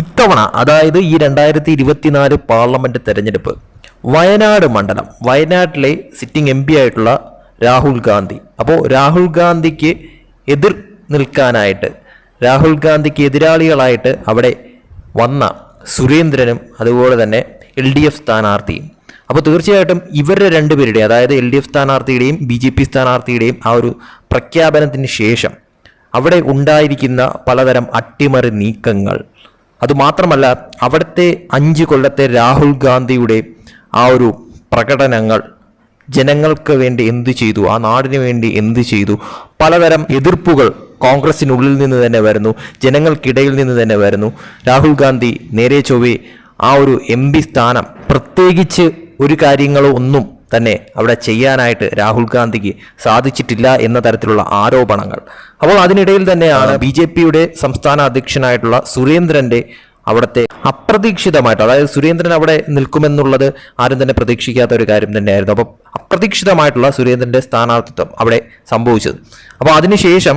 ഇത്തവണ അതായത് ഈ രണ്ടായിരത്തി ഇരുപത്തിനാല് പാർലമെന്റ് തെരഞ്ഞെടുപ്പ് വയനാട് മണ്ഡലം വയനാട്ടിലെ സിറ്റിംഗ് എം പി ആയിട്ടുള്ള രാഹുൽ ഗാന്ധി. അപ്പോൾ രാഹുൽ ഗാന്ധിക്ക് എതിർ നിൽക്കാനായിട്ട് രാഹുൽ ഗാന്ധിക്ക് എതിരാളികളായിട്ട് അവിടെ വന്ന സുരേന്ദ്രനും അതുപോലെ തന്നെ എൽ ഡി എഫ് സ്ഥാനാർത്ഥിയും. അപ്പോൾ തീർച്ചയായിട്ടും ഇവരുടെ രണ്ടുപേരുടെയും അതായത് എൽ ഡി എഫ് സ്ഥാനാർത്ഥിയുടെയും ബി ജെ പി സ്ഥാനാർത്ഥിയുടെയും ആ ഒരു പ്രഖ്യാപനത്തിന് ശേഷം അവിടെ ഉണ്ടായിരിക്കുന്ന പലതരം അട്ടിമറി നീക്കങ്ങൾ അതുമാത്രമല്ല അവിടുത്തെ അഞ്ച് കൊല്ലത്തെ രാഹുൽ ഗാന്ധിയുടെ ആ ഒരു പ്രകടനങ്ങൾ ജനങ്ങൾക്ക് വേണ്ടി എന്തു ചെയ്തു? ആ നാടിന് വേണ്ടി എന്തു ചെയ്തു? പലതരം എതിർപ്പുകൾ കോൺഗ്രസിനുള്ളിൽ നിന്ന് തന്നെ വരുന്നു ജനങ്ങൾക്കിടയിൽ നിന്ന് തന്നെ വരുന്നു. രാഹുൽ ഗാന്ധി നേരെ ചൊവ്വേ ആ ഒരു എം സ്ഥാനം പ്രത്യേകിച്ച് ഒരു കാര്യങ്ങളോ ഒന്നും തന്നെ അവിടെ ചെയ്യാനായിട്ട് രാഹുൽ ഗാന്ധിക്ക് സാധിച്ചിട്ടില്ല എന്ന തരത്തിലുള്ള ആരോപണങ്ങൾ. അപ്പോൾ അതിനിടയിൽ തന്നെയാണ് ബി ജെ പിയുടെ സംസ്ഥാന അധ്യക്ഷനായിട്ടുള്ള സുരേന്ദ്രന്റെ അവിടുത്തെ അപ്രതീക്ഷിതമായിട്ട് അതായത് സുരേന്ദ്രൻ അവിടെ നിൽക്കുമെന്നുള്ളത് ആരും തന്നെ പ്രതീക്ഷിക്കാത്ത ഒരു കാര്യം തന്നെയായിരുന്നു. അപ്പം അപ്രതീക്ഷിതമായിട്ടുള്ള സുരേന്ദ്രന്റെ സ്ഥാനാർത്ഥിത്വം അവിടെ സംഭവിച്ചത്. അപ്പോൾ അതിനുശേഷം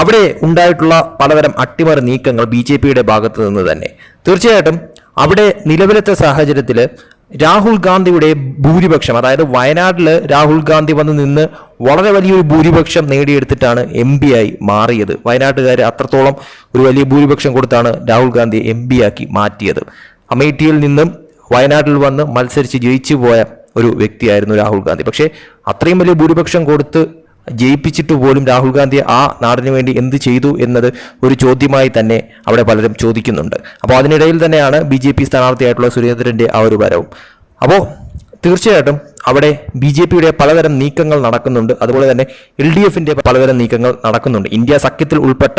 അവിടെ ഉണ്ടായിട്ടുള്ള പലതരം അട്ടിമറി നീക്കങ്ങൾ ബി ജെ പിയുടെ ഭാഗത്ത് നിന്ന് തന്നെ. തീർച്ചയായിട്ടും അവിടെ നിലവിലത്തെ സാഹചര്യത്തിൽ രാഹുൽ ഗാന്ധിയുടെ ഭൂരിപക്ഷം അതായത് വയനാട്ടിൽ രാഹുൽ ഗാന്ധി വന്ന് നിന്ന് വളരെ വലിയൊരു ഭൂരിപക്ഷം നേടിയെടുത്തിട്ടാണ് എം പി ആയി മാറിയത്. വയനാട്ടുകാർ അത്രത്തോളം ഒരു വലിയ ഭൂരിപക്ഷം കൊടുത്താണ് രാഹുൽ ഗാന്ധി എം പി ആക്കി മാറ്റിയത്. അമേഠിയിൽ നിന്നും വയനാട്ടിൽ വന്ന് മത്സരിച്ച് ജയിച്ചു പോയ ഒരു വ്യക്തിയായിരുന്നു രാഹുൽ ഗാന്ധി. പക്ഷേ അത്രയും വലിയ ഭൂരിപക്ഷം കൊടുത്ത് ജയിപ്പിച്ചിട്ട് പോലും രാഹുൽ ഗാന്ധി ആ നാടിന് വേണ്ടി എന്ത് ചെയ്തു എന്നത് ഒരു ചോദ്യമായി തന്നെ അവിടെ പലരും ചോദിക്കുന്നുണ്ട്. അപ്പോൾ അതിനിടയിൽ തന്നെയാണ് ബി ജെ പി സ്ഥാനാർത്ഥിയായിട്ടുള്ള സുരേന്ദ്രന്റെ ആ ഒരു വരവും. അപ്പോൾ തീർച്ചയായിട്ടും അവിടെ ബി ജെ പിയുടെ പലതരം നീക്കങ്ങൾ നടക്കുന്നുണ്ട്. അതുപോലെ തന്നെ എൽ ഡി എഫിന്റെ പലതരം നീക്കങ്ങൾ നടക്കുന്നുണ്ട്. ഇന്ത്യ സഖ്യത്തിൽ ഉൾപ്പെട്ട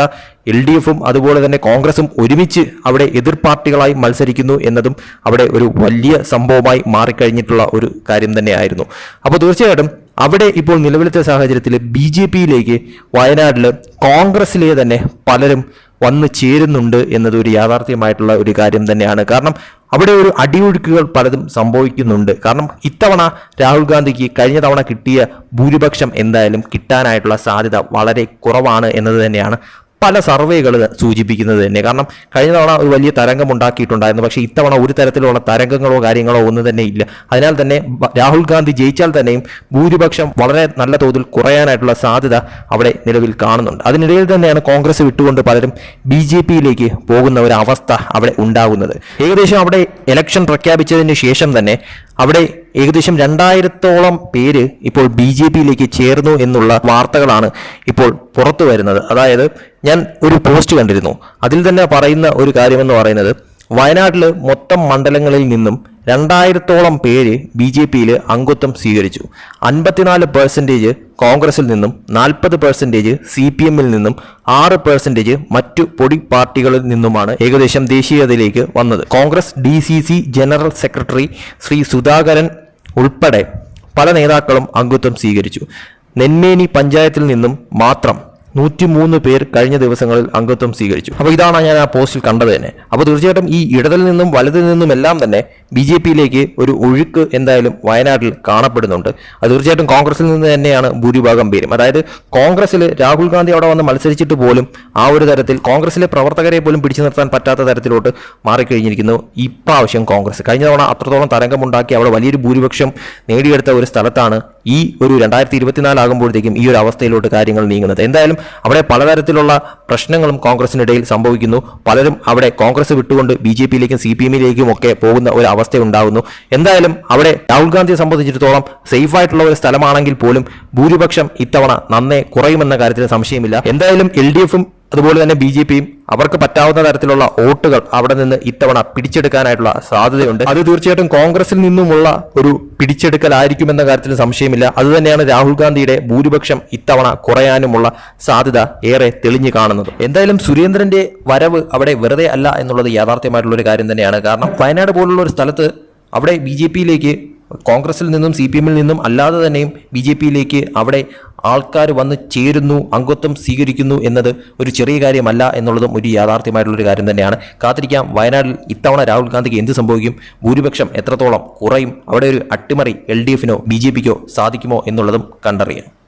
എൽ ഡി എഫും അതുപോലെ തന്നെ കോൺഗ്രസും ഒരുമിച്ച് അവിടെ എതിർ പാർട്ടികളായി മത്സരിക്കുന്നു എന്നതും അവിടെ ഒരു വലിയ സംഭവമായി മാറിക്കഴിഞ്ഞിട്ടുള്ള ഒരു കാര്യം തന്നെയായിരുന്നു. അപ്പോൾ തീർച്ചയായിട്ടും അവിടെ ഇപ്പോൾ നിലവിലത്തെ സാഹചര്യത്തിൽ ബി ജെ പിയിലേക്ക് വയനാട്ടിൽ കോൺഗ്രസിലെ തന്നെ പലരും വന്നു ചേരുന്നുണ്ട് എന്നത് ഒരു യാഥാർത്ഥ്യമായിട്ടുള്ള ഒരു കാര്യം തന്നെയാണ്. കാരണം അവിടെ ഒരു അടിയൊഴുക്കുകൾ പലതും സംഭവിക്കുന്നുണ്ട്. കാരണം ഇത്തവണ രാഹുൽ ഗാന്ധിക്ക് കഴിഞ്ഞ തവണ കിട്ടിയ ഭൂരിപക്ഷം എന്തായാലും കിട്ടാനായിട്ടുള്ള സാധ്യത വളരെ കുറവാണ് എന്നത് തന്നെയാണ് പല സർവേകൾ സൂചിപ്പിക്കുന്നത് തന്നെ. കാരണം കഴിഞ്ഞ തവണ ഒരു വലിയ തരംഗം ഉണ്ടാക്കിയിട്ടുണ്ടായിരുന്നു പക്ഷേ ഇത്തവണ ഒരു തരത്തിലുള്ള തരംഗങ്ങളോ കാര്യങ്ങളോ ഒന്നും തന്നെ ഇല്ല. അതിനാൽ തന്നെ രാഹുൽ ഗാന്ധി ജയിച്ചാൽ തന്നെയും ഭൂരിപക്ഷം വളരെ നല്ല തോതിൽ കുറയാനായിട്ടുള്ള സാധ്യത അവിടെ നിലവിൽ കാണുന്നുണ്ട്. അതിനിടയിൽ തന്നെയാണ് കോൺഗ്രസ് വിട്ടുകൊണ്ട് പലരും ബി ജെ പിയിലേക്ക് പോകുന്ന ഒരു അവസ്ഥ അവിടെ ഉണ്ടാകുന്നത്. ഏകദേശം അവിടെ ഇലക്ഷൻ പ്രഖ്യാപിച്ചതിന് ശേഷം തന്നെ അവിടെ ഏകദേശം രണ്ടായിരത്തോളം പേര് ഇപ്പോൾ ബി ജെ പിയിലേക്ക് ചേർന്നു എന്നുള്ള വാർത്തകളാണ് ഇപ്പോൾ പുറത്തു വരുന്നത്. അതായത് ഞാൻ ഒരു പോസ്റ്റ് കണ്ടിരുന്നു. അതിൽ തന്നെ പറയുന്ന ഒരു കാര്യമെന്ന് പറയുന്നത് വയനാട്ടിൽ മൊത്തം മണ്ഡലങ്ങളിൽ നിന്നും രണ്ടായിരത്തോളം പേര് ബി ജെ പിയിൽ അംഗത്വം സ്വീകരിച്ചു. അൻപത്തിനാല് പെർസെന്റേജ് കോൺഗ്രസിൽ നിന്നും നാൽപ്പത് പെർസെന്റേജ് സി പി എമ്മിൽ നിന്നും ആറ് പെർസെന്റേജ് മറ്റു പൊടി പാർട്ടികളിൽ നിന്നുമാണ് ഏകദേശം ദേശീയതയിലേക്ക് വന്നത്. Congress D C C general secretary Shri Sudhakaran ഉൾപ്പെടെ പല നേതാക്കളും അംഗത്വം സ്വീകരിച്ചു. നെന്മേനി പഞ്ചായത്തിൽ നിന്നും മാത്രം നൂറ്റിമൂന്ന് പേർ കഴിഞ്ഞ ദിവസങ്ങളിൽ അംഗത്വം സ്വീകരിച്ചു. അപ്പോൾ ഇതാണ് ഞാൻ ആ പോസ്റ്റിൽ കണ്ടത് തന്നെ. അപ്പോൾ തീർച്ചയായിട്ടും ഈ ഇടതിൽ നിന്നും വലതിൽ നിന്നും എല്ലാം തന്നെ ബി ജെ പിയിലേക്ക് ഒരു ഒഴുക്ക് എന്തായാലും വയനാട്ടിൽ കാണപ്പെടുന്നുണ്ട്. അത് തീർച്ചയായിട്ടും കോൺഗ്രസിൽ നിന്ന് തന്നെയാണ് ഭൂരിഭാഗം പേരും. അതായത് കോൺഗ്രസിൽ രാഹുൽ ഗാന്ധി അവിടെ വന്ന് മത്സരിച്ചിട്ട് പോലും ആ ഒരു തരത്തിൽ കോൺഗ്രസിലെ പ്രവർത്തകരെ പോലും പിടിച്ചു നിർത്താൻ പറ്റാത്ത തരത്തിലോട്ട് മാറിക്കഴിഞ്ഞിരിക്കുന്നു ഇപ്രാവശ്യം കോൺഗ്രസ്. കഴിഞ്ഞ തവണ അത്രത്തോളം തരംഗമുണ്ടാക്കി അവിടെ വലിയൊരു ഭൂരിപക്ഷം നേടിയെടുത്ത ഒരു സ്ഥലത്താണ് ഈ ഒരു രണ്ടായിരത്തി ഇരുപത്തിനാലാകുമ്പോഴത്തേക്കും ഈ ഒരു അവസ്ഥയിലോട്ട് കാര്യങ്ങൾ നീങ്ങുന്നത്. എന്തായാലും അവിടെ പലതരത്തിലുള്ള പ്രശ്നങ്ങളും കോൺഗ്രസിനിടയിൽ സംഭവിക്കുന്നു. പലരും അവിടെ കോൺഗ്രസ് വിട്ടുകൊണ്ട് ബി ജെ പിയിലേക്കും സി പി എമ്മിലേക്കും ഒക്കെ പോകുന്ന ഒരു അവസ്ഥ ഉണ്ടാകുന്നു എന്തായാലും അവിടെ രാഹുൽ ഗാന്ധിയെ സംബന്ധിച്ചിടത്തോളം സേഫ് ആയിട്ടുള്ള ഒരു സ്ഥലമാണെങ്കിൽ പോലും ഭൂരിപക്ഷം ഇത്തവണ നന്നേ കുറയുമെന്ന കാര്യത്തിൽ സംശയമില്ല. എന്തായാലും എൽ ഡി എഫും അതുപോലെ തന്നെ ബി ജെ പിയും അവർക്ക് പറ്റാവുന്ന തരത്തിലുള്ള വോട്ടുകൾ അവിടെ നിന്ന് ഇത്തവണ പിടിച്ചെടുക്കാനായിട്ടുള്ള സാധ്യതയുണ്ട്. അത് തീർച്ചയായിട്ടും കോൺഗ്രസിൽ നിന്നുമുള്ള ഒരു പിടിച്ചെടുക്കലായിരിക്കുമെന്ന കാര്യത്തിൽ സംശയമില്ല. അതുതന്നെയാണ് രാഹുൽ ഗാന്ധിയുടെ ഭൂരിപക്ഷം ഇത്തവണ കുറയാനുമുള്ള സാധ്യത ഏറെ തെളിഞ്ഞു കാണുന്നത്. എന്തായാലും സുരേന്ദ്രന്റെ വരവ് അവിടെ വെറുതെ അല്ല എന്നുള്ളത് യാഥാർത്ഥ്യമായിട്ടുള്ള ഒരു കാര്യം തന്നെയാണ്. കാരണം വയനാട് പോലുള്ള ഒരു സ്ഥലത്ത് അവിടെ ബി ജെ പിയിലേക്ക് കോൺഗ്രസിൽ നിന്നും സി പി എമ്മിൽ നിന്നും അല്ലാതെ തന്നെയും ബി ജെ പിയിലേക്ക് അവിടെ ആൾക്കാർ വന്ന് ചേരുന്നു അംഗത്വം സ്വീകരിക്കുന്നു എന്നത് ഒരു ചെറിയ കാര്യമല്ല എന്നുള്ളതും ഒരു യാഥാർത്ഥ്യമായിട്ടുള്ളൊരു കാര്യം തന്നെയാണ്. കാത്തിരിക്കാം. വയനാട്ടിൽ ഇത്തവണ രാഹുൽ ഗാന്ധിക്ക് എന്ത് സംഭവിക്കും? ഭൂരിപക്ഷം എത്രത്തോളം കുറയും? അവിടെ ഒരു അട്ടിമറി എൽ ഡി എഫിനോ ബി ജെ പിക്കോ സാധിക്കുമോ എന്നുള്ളതും കണ്ടറിയാം.